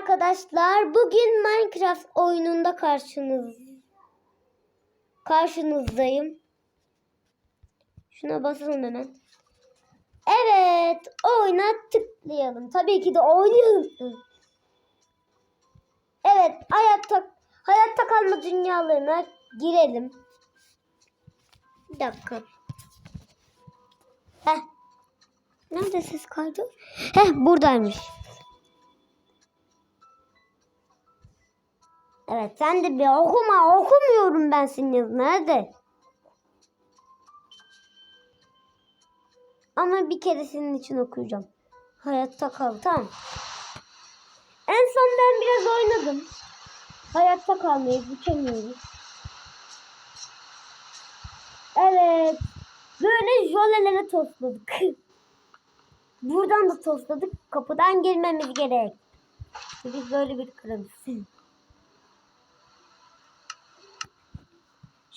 arkadaşlar. Bugün Minecraft oyununda karşınız karşınızdayım. Şuna basalım hemen. Evet, oyuna tıklayalım. Tabii ki de oynayalım. Evet, hayatta hayatta kalma dünyalarına girelim. Bir dakika. Heh. Nerede ses kaydı? Heh, buradaymış. Evet sen de bir okuma okumuyorum ben senin yazın nerede? Ama bir kere senin için okuyacağım. Hayatta kal tamam. En son ben biraz oynadım. Hayatta kalmayı bükemiyoruz. Evet. Böyle jölelere tosladık. Buradan da tosladık. Kapıdan girmemiz gerek. Biz böyle bir kralız.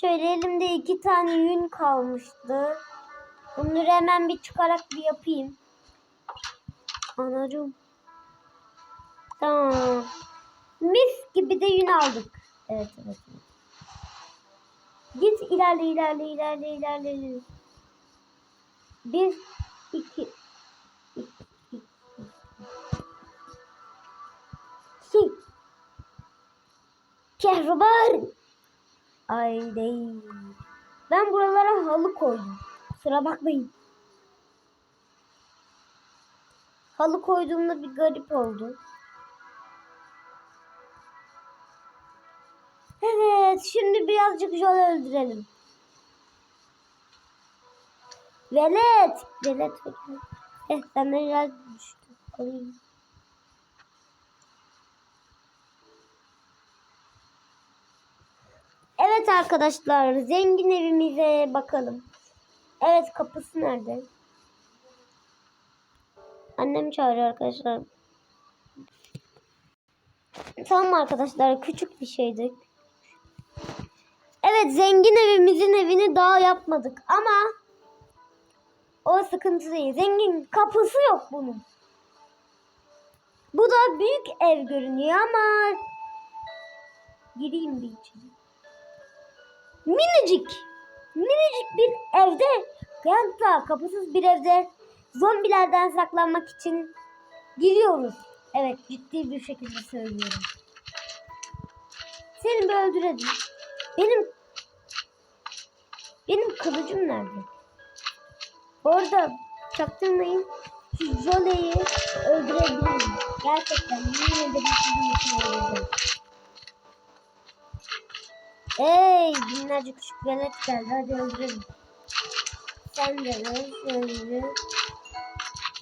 Şöyle elimde iki tane yün kalmıştı. Bunları hemen bir çıkarak bir yapayım. Anacığım. Tamam. Mis gibi de yün aldık. Evet evet. Git ilerle ilerle ilerle ilerle. Bir, iki, iki, iki. iki. Kehribar. Ay değil. Ben buralara halı koydum. Kusura bakmayın. Halı koyduğumda bir garip oldu. Evet, şimdi birazcık yol öldürelim. Velet! Velet. Eh, senden biraz düştü. Alayım. Evet arkadaşlar, zengin evimize bakalım. Evet, kapısı nerede? Annem çağırıyor arkadaşlar. Tamam arkadaşlar, küçük bir şeydi. Evet, zengin evimizin evini daha yapmadık ama o sıkıntı değil. Zengin kapısı yok bunun. Bu da büyük ev görünüyor ama gireyim bir içine. Minicik, minicik bir evde, hatta kapısız bir evde zombilerden saklanmak için giriyoruz. Evet, ciddi bir şekilde söylüyorum. Seni bir öldürelim. Benim benim kılıcım nerede? Orada çaktırmayın. Şu Jole'yi öldürebilirim. Gerçekten ederim sizin için öldüreceğim. Ey binlerce küçük velet geldi. Hadi öldürelim. Sen de öl. Şöyle.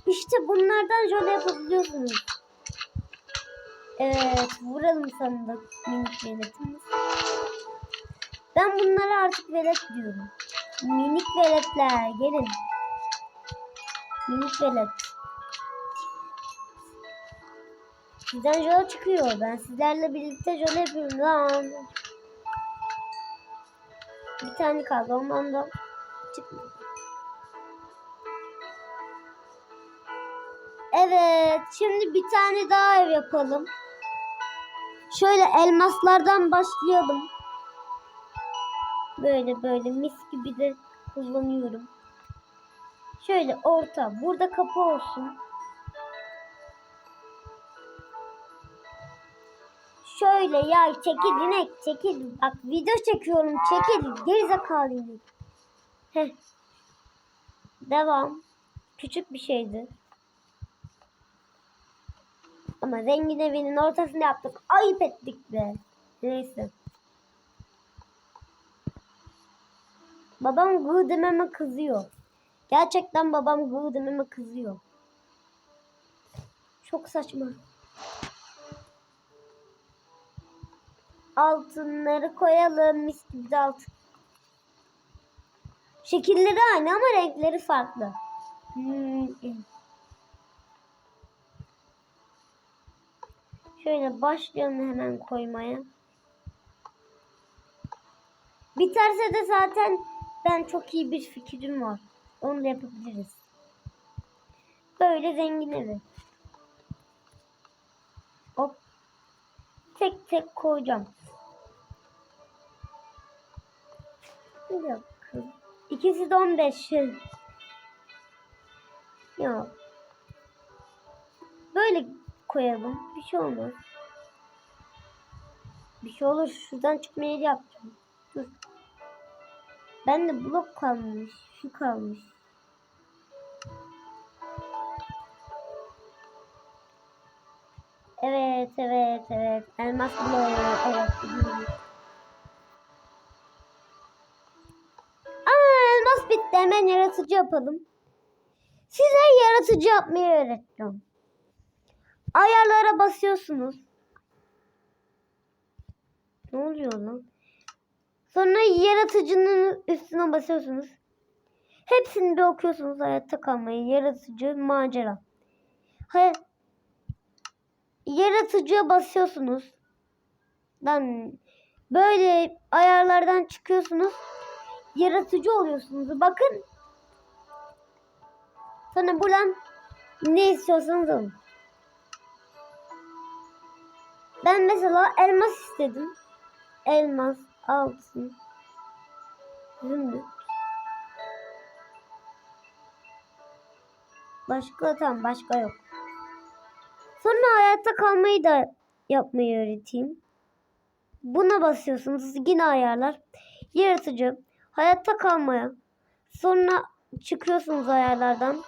İşte bunlardan Jole yapabiliyorsunuz. Evet vuralım sana da minik veletimiz. Ben bunlara artık velet diyorum. Minik veletler gelin. Minik velet. Sizden Jole çıkıyor. Ben sizlerle birlikte Jole yapıyorum lan. Bir tane kaldı. Ondan da çıkmadı. Evet. Şimdi bir tane daha ev yapalım. Şöyle elmaslardan başlayalım. Böyle böyle mis gibi de kullanıyorum. Şöyle orta. Burada kapı olsun. Şöyle ya çekil inek çekil. Bak video çekiyorum çekil. Gerizekalı inek. Heh. Devam. Küçük bir şeydi. Ama zengin evinin ortasını yaptık. Ayıp ettik be. Neyse. Babam gı dememe kızıyor. Gerçekten babam gı dememe kızıyor. Çok saçma. Altınları koyalım. Mis gibi de altın. Şekilleri aynı ama renkleri farklı. Hmm. Şöyle başlayalım hemen koymaya. Biterse de zaten ben çok iyi bir fikrim var. Onu da yapabiliriz. Böyle zengin evi. Hop tek tek koyacağım. Dakika. İkisi de 15. Ya. Böyle koyalım. Bir şey olmaz. Bir şey olur. Şuradan çıkma yeri yapacağım. Dur. Ben de blok kalmış. Şu kalmış. Evet, evet, evet. Elmas bloğu. Evet, biliyorum. Hemen yaratıcı yapalım. Size yaratıcı yapmayı öğreteceğim. Ayarlara basıyorsunuz. Ne oluyor lan? Sonra yaratıcının üstüne basıyorsunuz. Hepsini bir okuyorsunuz hayatta kalmayı. Yaratıcı macera. Hayır. Yaratıcıya basıyorsunuz. Lan böyle ayarlardan çıkıyorsunuz. Yaratıcı oluyorsunuz. Bakın. Sonra buradan ne istiyorsanız alın. Ben mesela elmas istedim. Elmas, altın, zümrüt. Başka tam başka yok. Sonra hayatta kalmayı da yapmayı öğreteyim. Buna basıyorsunuz. Yine ayarlar. Yaratıcı. Hayatta kalmaya. Sonra çıkıyorsunuz ayarlardan.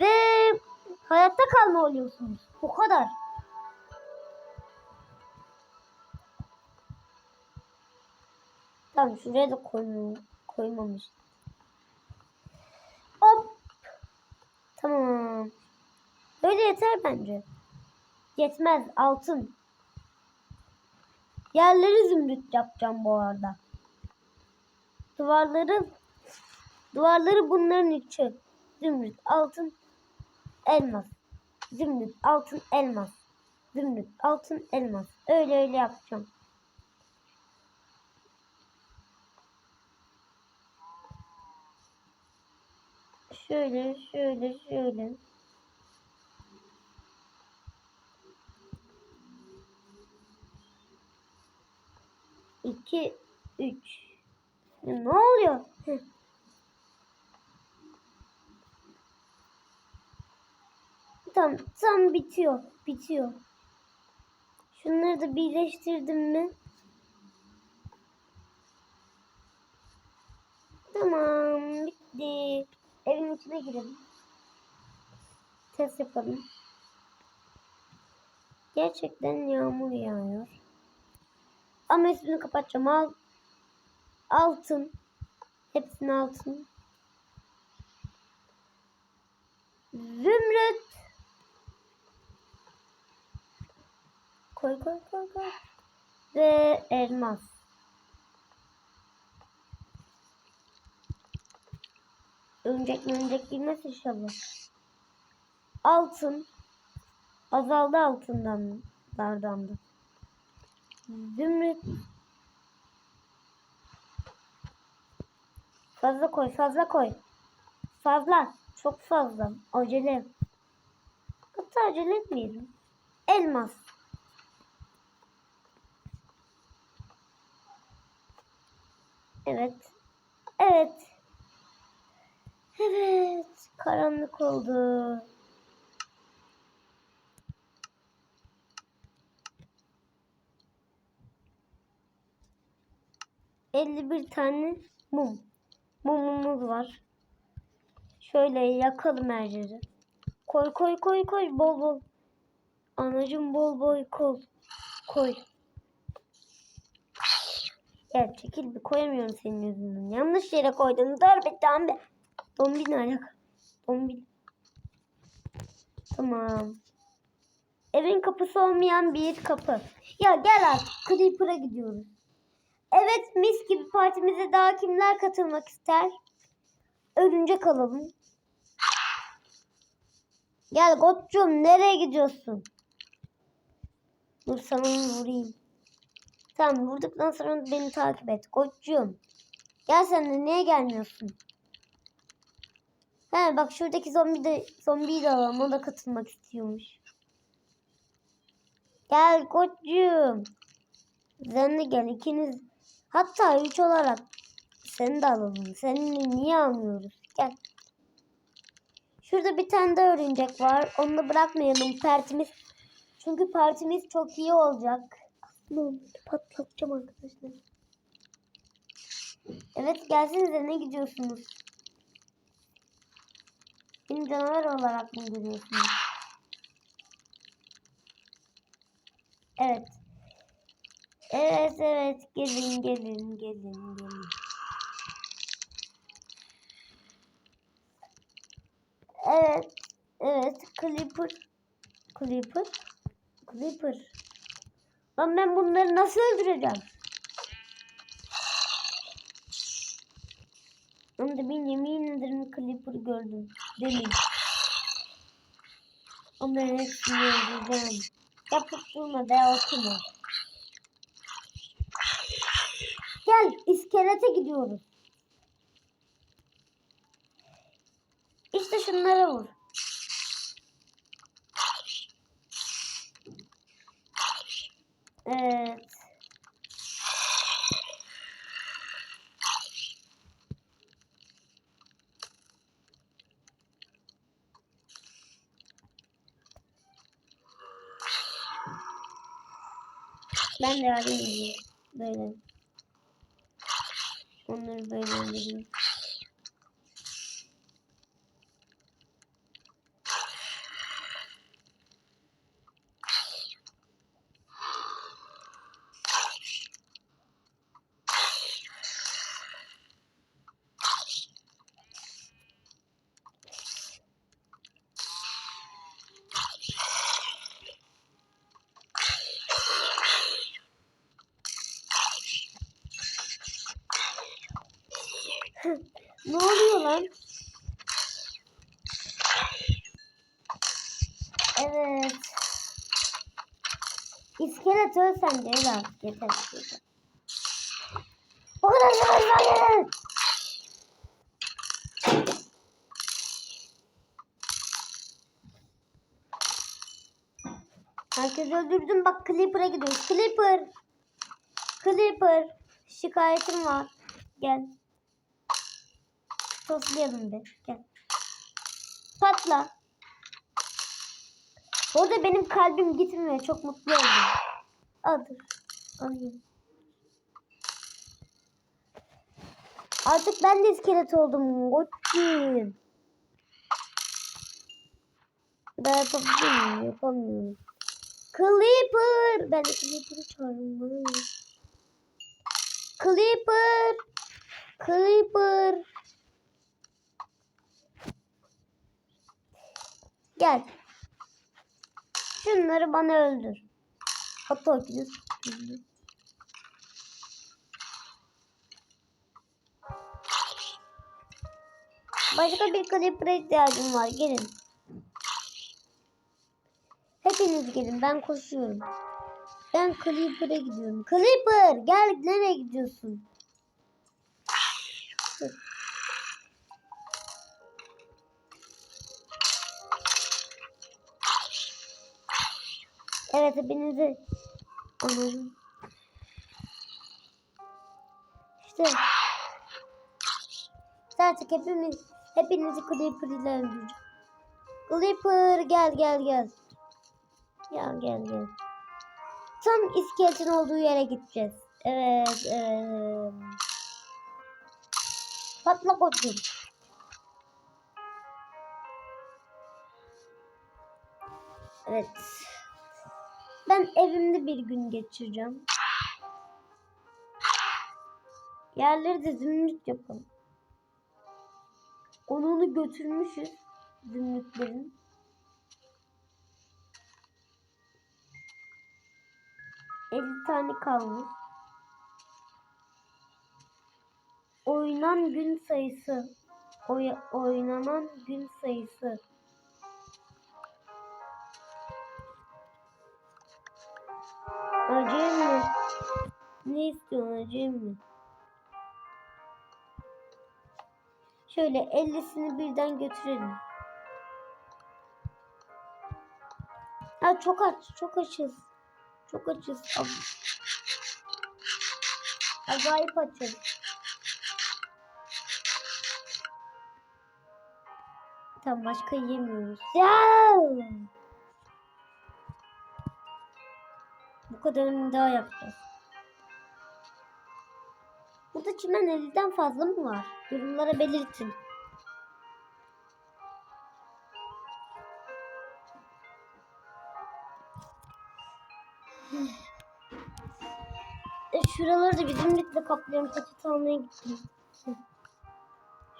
Ve hayatta kalma oluyorsunuz. Bu kadar. Tamam şuraya da koyma, koymamış. Hop. Tamam. Böyle yeter bence. Yetmez altın. Yerleri zümrüt yapacağım bu arada. Duvarları duvarları bunların içi. Zümrüt, altın, elmas. Zümrüt, altın, elmas. Zümrüt, altın, elmas. Öyle öyle yapacağım. Şöyle, şöyle, şöyle. İki, üç. Ne oluyor? Tamam, tam bitiyor, bitiyor. Şunları da birleştirdim mi? Tamam, bitti. Evin içine girelim. Test yapalım. Gerçekten yağmur yağıyor. Ama üstünü kapatacağım. Al. Altın. Hepsini altın. Zümrüt. Koy koy koy koy. Ve elmas. Örümcek örümcek girmez inşallah. Altın. Azaldı altından. Dardandı. Zümrüt. Fazla koy, fazla koy. Fazla, çok fazla. Acele. Hatta acele etmeyelim. Elmas. Evet. Evet. Evet. Karanlık oldu. Elli bir tane mum. Mumumuz var. Şöyle yakalım her yeri. Koy koy koy koy bol bol. Anacım bol bol kol. Koy. Gel çekil bir koyamıyorum senin yüzünden. Yanlış yere koydun. Dur bir tane be. Dombin ayak. Dombin. Tamam. Evin kapısı olmayan bir kapı. Ya gel artık. Creeper'a gidiyoruz. Evet mis gibi partimize daha kimler katılmak ister? Ölünce kalalım. Gel Gotcum nereye gidiyorsun? Dur sana vurayım. Tamam vurduktan sonra beni takip et. Gotcum. Gel sen de niye gelmiyorsun? He bak şuradaki zombi de zombiyi de alalım. O da katılmak istiyormuş. Gel koçum. Sen de gel ikiniz. Hatta üç olarak seni de alalım. Seni niye almıyoruz? Gel. Şurada bir tane de örümcek var. Onu da bırakmayalım. Partimiz çünkü partimiz çok iyi olacak. Aslında patlatacağım arkadaşlar. Evet gelsinize ne gidiyorsunuz? Beni canavar olarak mı görüyorsunuz? Evet. Evet evet gelin gelin gelin gelin. Evet. Evet. Clipper. Clipper. Clipper. Lan ben bunları nasıl öldüreceğim? Ama da ben yemin ederim Clipper gördüm. Demin. Ben hepsini öldüreceğim. Yapıp durma de okuma. Gel iskelete gidiyoruz. İşte şunlara vur. Evet. Ben de yardım. Böyle. Onları böyle öldüreyim. ne oluyor lan? Evet. İskelet öl sen de öl artık yeter. yeter. O kadar savaşmayın. Herkes öldürdüm bak Clipper'a gidiyoruz. Clipper. Clipper. Şikayetim var. Gel. Toslayalım bir. Gel. Patla. Orada benim kalbim gitmiyor. Çok mutlu oldum. Adır. Alayım. Artık ben de iskelet oldum. Koçum. Ben yapabilir miyim? Yapamıyorum. Clipper. Ben de Clipper'ı çağırmalıyım. Clipper. Clipper. Gel. Şunları bana öldür. Hatta ikiniz. Başka bir Clipper'a ihtiyacım var. Gelin. Hepiniz gelin. Ben koşuyorum. Ben Clipper'a gidiyorum. Clipper gel nereye gidiyorsun? Evet hepinizi anladım. İşte artık hepimiz hepinizi Clipper ile öldüreceğim. Clipper gel gel gel. Ya gel gel. Tam iskeletin olduğu yere gideceğiz. Evet, evet. Patla koçum. Evet. Ben evimde bir gün geçireceğim. Yerleri de zümrüt yapalım. Onu götürmüşüz. Zümrütlerin. Elli tane kalmış. Oynan gün sayısı. Oy oynanan gün sayısı. Acayip mi? Ne istiyorsun acayip mi? Şöyle 50'sini birden götürelim. Ha çok aç, çok açız. Çok açız. Acayip açız. Tamam başka yemiyoruz. Ya! Bu kadarını daha yapacağız. Çimen 50'den fazla mı var? Yorumlara belirtin. E, şuraları da zümrütle kaplıyorum. Peçete almaya gittim.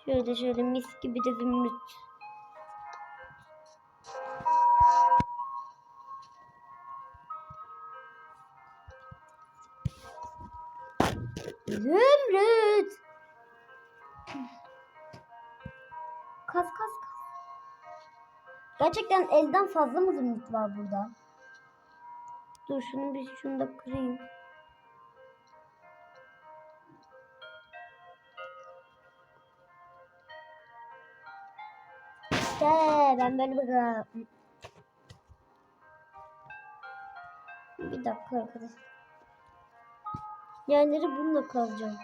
Şöyle şöyle mis gibi de zümrüt. Zümrüt. Kas kas kas. Gerçekten elden fazla mı zümrüt var burada? Dur şunu bir şunu da kırayım. İşte ben böyle bir Bir dakika arkadaş. Yerleri bununla kazacağım.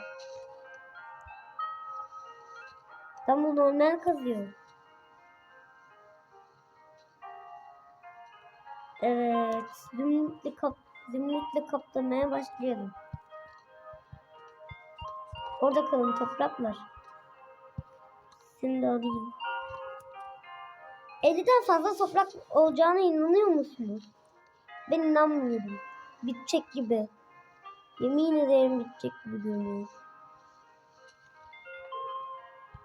Ben bu normal kazıyorum. Evet. Zümrütle, kap zümrütle kaplamaya başlayalım. Orada kalın topraklar. De alayım. 50'den fazla toprak olacağına inanıyor musunuz? Ben inanmıyorum. Bitecek gibi. Yemin ederim bitecek gibi görünüyor.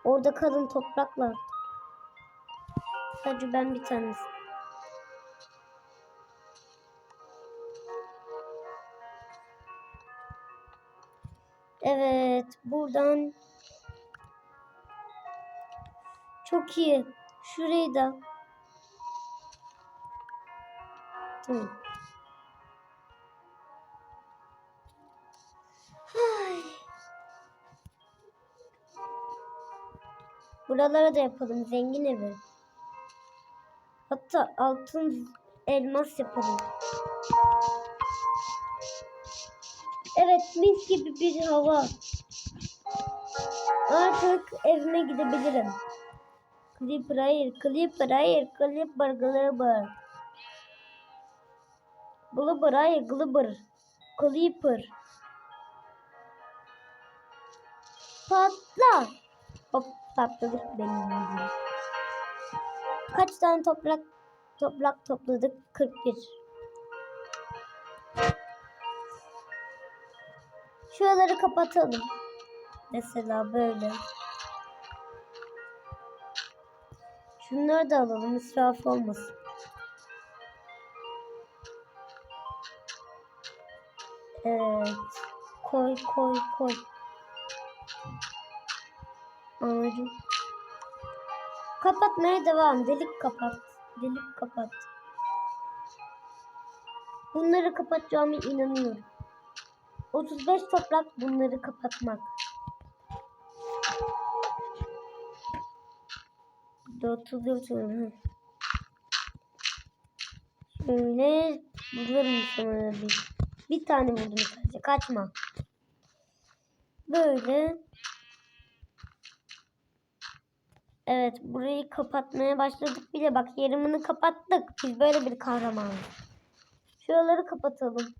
Orada kalın topraklar. Sadece ben bir tanesi. Evet, buradan çok iyi. Şurayı da. Tamam. Buralara da yapalım zengin evi. Hatta altın elmas yapalım. Evet mis gibi bir hava. Artık evime gidebilirim. Clipper hayır, Clipper hayır, Clipper Glibber. Glibber hayır, Glibber. Clipper. Patla. Hop patladık benim. Kaç tane toprak toprak topladık? 41. Şuraları kapatalım. Mesela böyle. Şunları da alalım. israf olmasın. Evet. Koy koy koy. Anladım. Kapatmaya devam. Delik kapat. Delik kapat. Bunları kapatacağıma inanıyorum. 35 toprak bunları kapatmak. 34 hı. Şöyle bulurum bir. Bir tane buldum sadece. Kaçma. Böyle. Evet burayı kapatmaya başladık bile. Bak yarımını kapattık. Biz böyle bir kahramanız. Şuraları kapatalım.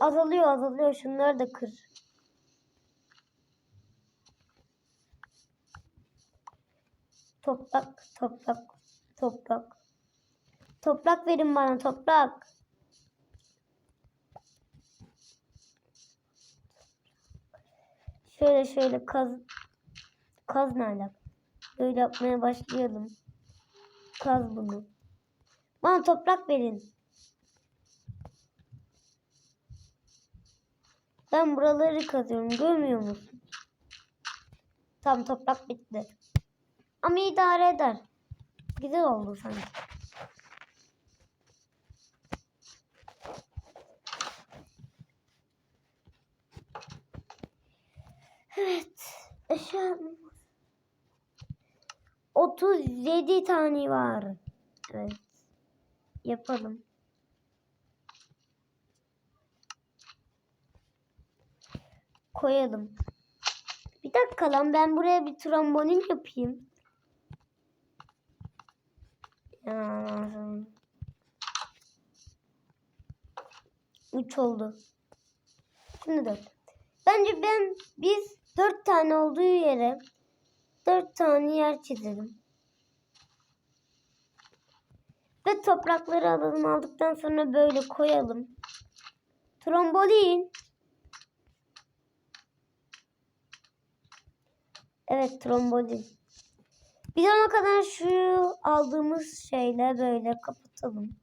Azalıyor azalıyor. Şunları da kır. Toprak, toprak, toprak. Toprak verin bana toprak. Şöyle şöyle kaz kaz ne? Böyle yapmaya başlayalım. Kaz bunu. Bana toprak verin. Ben buraları kazıyorum. Görmüyor musun? Tam toprak bitti. Ama idare eder. Güzel oldu sanki. Evet. Eşya 37 tane var. Evet. Yapalım. Koyalım. Bir dakika lan ben buraya bir trombonin yapayım. Üç oldu. Şimdi dört. Bence ben biz dört tane olduğu yere dört tane yer çizelim. Ve toprakları alalım aldıktan sonra böyle koyalım. Trombolin. Evet trombolin. Bir ona kadar şu aldığımız şeyle böyle kapatalım.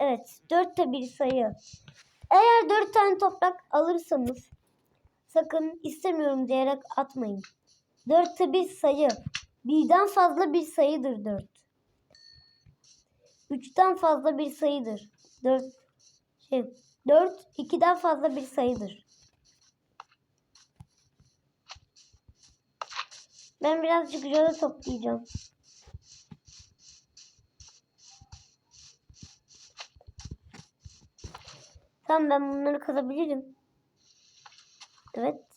Evet dörtte bir sayı. Eğer dört tane toprak alırsanız sakın istemiyorum diyerek atmayın. Dörtte bir sayı. Birden fazla bir sayıdır dört. Üçten fazla bir sayıdır. Dört, şey, dört ikiden fazla bir sayıdır. Ben birazcık jöle toplayacağım. Tamam ben bunları kazabilirim. Evet.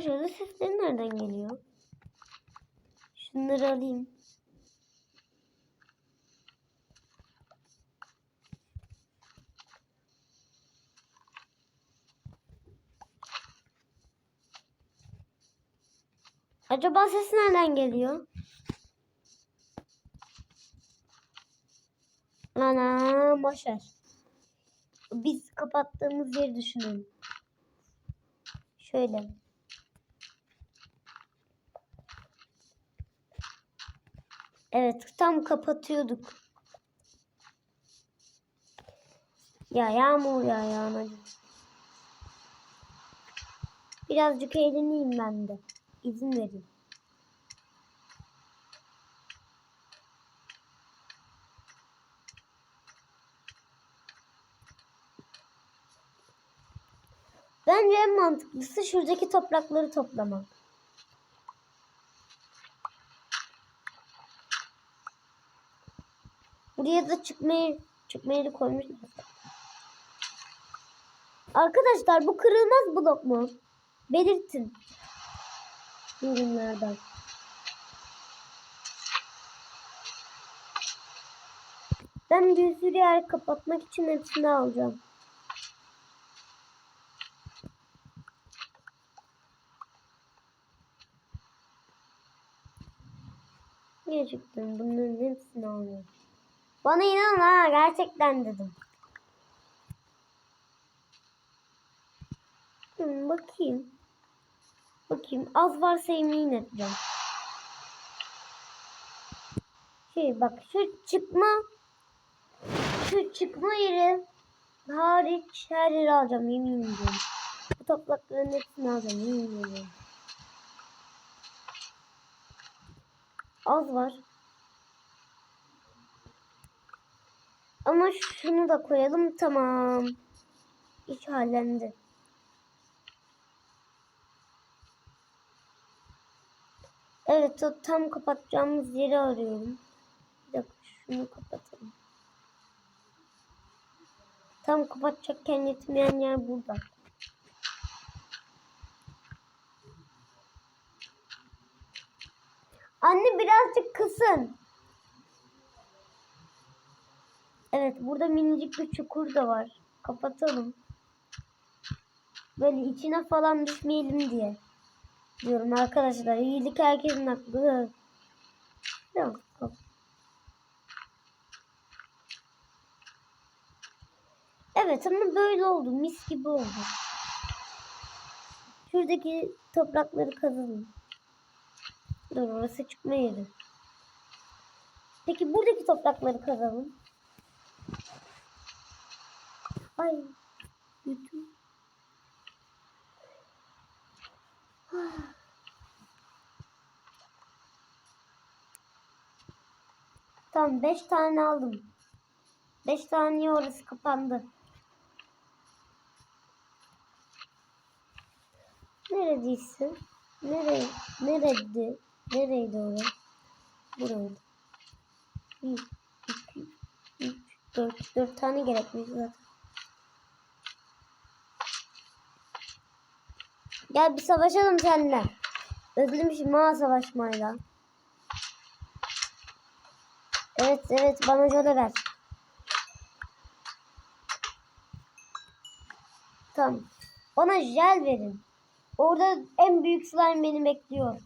Jöle sesleri nereden geliyor? Şunları alayım. Acaba ses nereden geliyor? Ana boşver. Biz kapattığımız yeri düşünelim. Şöyle. Evet tam kapatıyorduk. Ya yağmur ya yağmur. Birazcık eğleneyim ben de. İzin verin. Bence en mantıklısı şuradaki toprakları toplamak. Buraya da çıkmayı çıkmayı da koymuşlar. Arkadaşlar bu kırılmaz blok mu? Belirtin. Yorumlardan. Ben bir sürü yer kapatmak için hepsini alacağım. Gerçekten bunların hepsini alıyorum. Bana inan ha gerçekten dedim. Hmm, bakayım. Bakayım az varsa emin edeceğim. Şey bak şu çıkma şu çıkma yeri hariç her yeri alacağım yemin ediyorum. Bu toprakların hepsini alacağım yemin ediyorum. Az var. Ama şunu da koyalım tamam. İş hallendi. Evet o tam kapatacağımız yeri arıyorum. Bir dakika şunu kapatalım. Tam kapatacakken yetmeyen yer burada. Anne birazcık kısın. Evet burada minicik bir çukur da var. Kapatalım. Böyle içine falan düşmeyelim diye. Diyorum arkadaşlar. İyilik herkesin hakkı. Tamam. Evet ama böyle oldu. Mis gibi oldu. Şuradaki toprakları kazalım. Dur orası çıkma yeri. Peki buradaki toprakları kazalım. Ay. Bütün. Tamam 5 tane aldım. 5 tane orası kapandı. Neredeyse? Nereye? Nerede? Nereydi orası? burayı. Bir, iki, üç, dört. Dört tane gerekmiş zaten. Gel bir savaşalım seninle. Özlemişim ha savaşmayla. Evet evet bana jöle ver. Tamam. Bana jel verin. Orada en büyük slime beni bekliyor.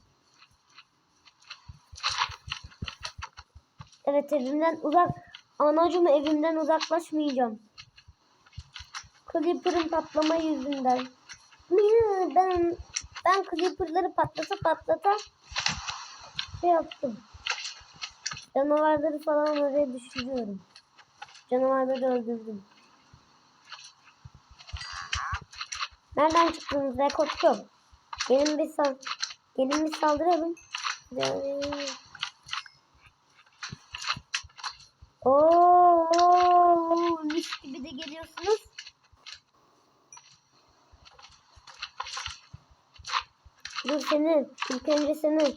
Evet evimden uzak. Anacığım evimden uzaklaşmayacağım. Creeper'ın patlama yüzünden. Mii, Ben ben Creeper'ları patlata patlata şey yaptım. Canavarları falan oraya düşürüyorum. Canavarları öldürdüm. Nereden çıktınız be koçum? Gelin bir sal gelin bir saldıralım. Oo, mis gibi de geliyorsunuz. Dur senin. İlk önce senin.